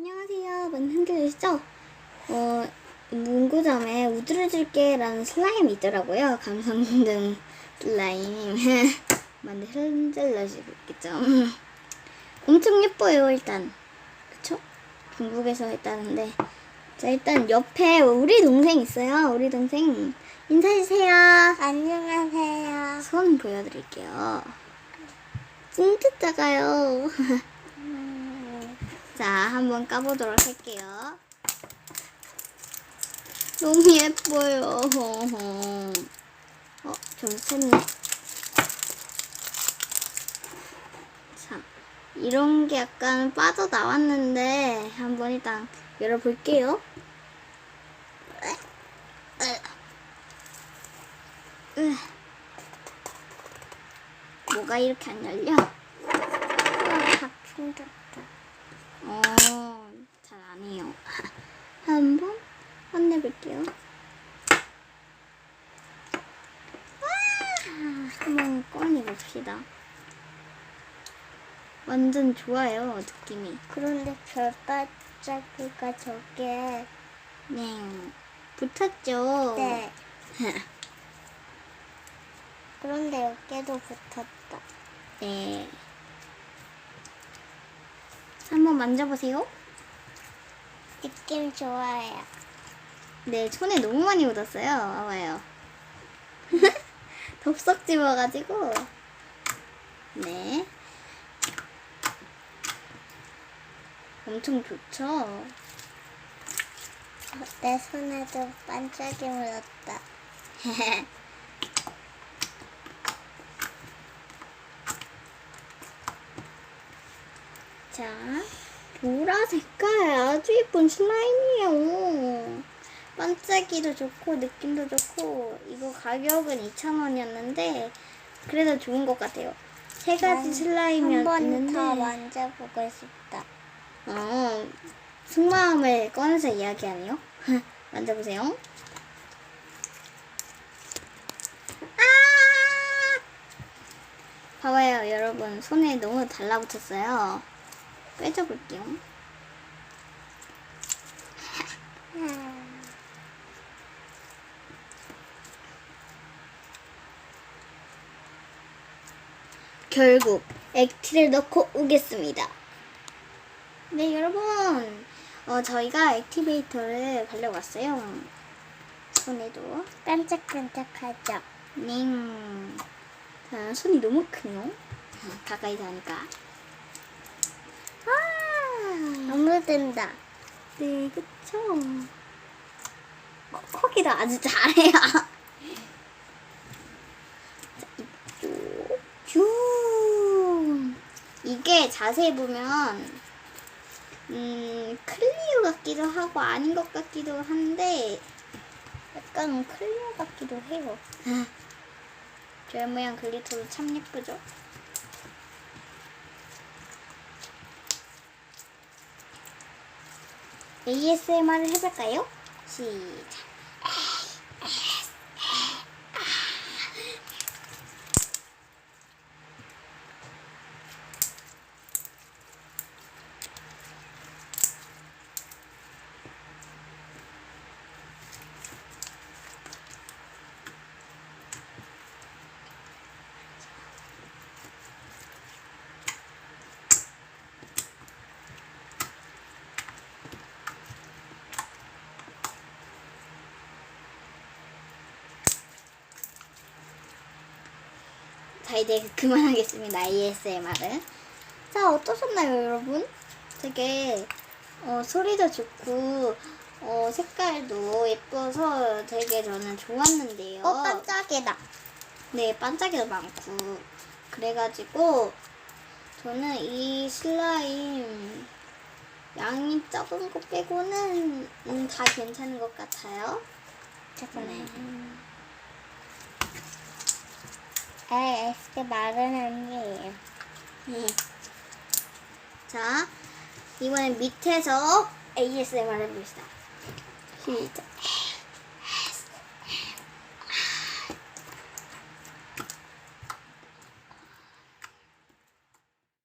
안녕하세요. 많이 흔들리시죠? 어, 문구점에 우드려줄게라는 슬라임이 있더라고요. 감성등 슬라임. 많이 흔들려지고 있겠죠? 엄청 예뻐요, 일단. 그쵸? 중국에서 했다는데. 자, 일단 옆에 우리 동생 있어요. 우리 동생. 인사해주세요. 안녕하세요. 손 보여드릴게요. 진짜 작아요. 자, 한번 까보도록 할게요. 너무 예뻐요. 어, 좀 샜네. 자, 이런 게 약간 빠져나왔는데, 한번 일단 열어볼게요. 으. 뭐가 이렇게 안 열려? 다 충격다. 어, 잘 안 해요. 한번 혼내볼게요. 와! 한번 꺼내봅시다. 완전 좋아요, 느낌이. 그런데 별반짝이가 저게 네. 붙었죠? 네. 그런데 여기도 붙었다. 네. 한번 만져보세요. 느낌 좋아요. 네, 손에 너무 많이 묻었어요. 봐봐요. 덥석 집어가지고. 네. 엄청 좋죠? 내 손에도 반짝이 묻었다. 자, 보라 색깔 아주 예쁜 슬라임이에요. 반짝이도 좋고, 느낌도 좋고, 이거 가격은 2,000원이었는데, 그래도 좋은 것 같아요. 세 가지 슬라임이 한번 있는데, 더 만져보고 싶다. 어, 속마음을 꺼내서 이야기하네요. 만져보세요. 아! 봐봐요, 여러분. 손에 너무 달라붙었어요. 빼줘볼게요. 결국 액티를 넣고 오겠습니다. 네, 여러분. 어, 저희가 액티베이터를 발려왔어요. 손에도. 반짝반짝하죠? 네. 자, 손이 너무 크네요. 가까이서 하니까. 아! 안 묻은다. 네, 그쵸. 콕콕이도 아주 잘해요. 자, 이쪽. 쭉. 이게 자세히 보면, 음, 클리오 같기도 하고 아닌 것 같기도 한데, 약간 클리오 같기도 해요. 별 모양 글리터도 참 예쁘죠? ASMR을 해볼까요? 시작. 자 이제 그만하겠습니다 ASMR은 자 어떠셨나요 여러분? 되게 어, 소리도 좋고 어, 색깔도 예뻐서 되게 저는 좋았는데요 어, 반짝이다. 네 반짝이도 많고 그래가지고 저는 이 슬라임 양이 적은 거 빼고는 음, 다 괜찮은 것 같아요 잠깐만. 에 이, 에스게 말은 아니에요. 네. 자, 이번엔 밑에서 ASMR 해봅시다. 시작.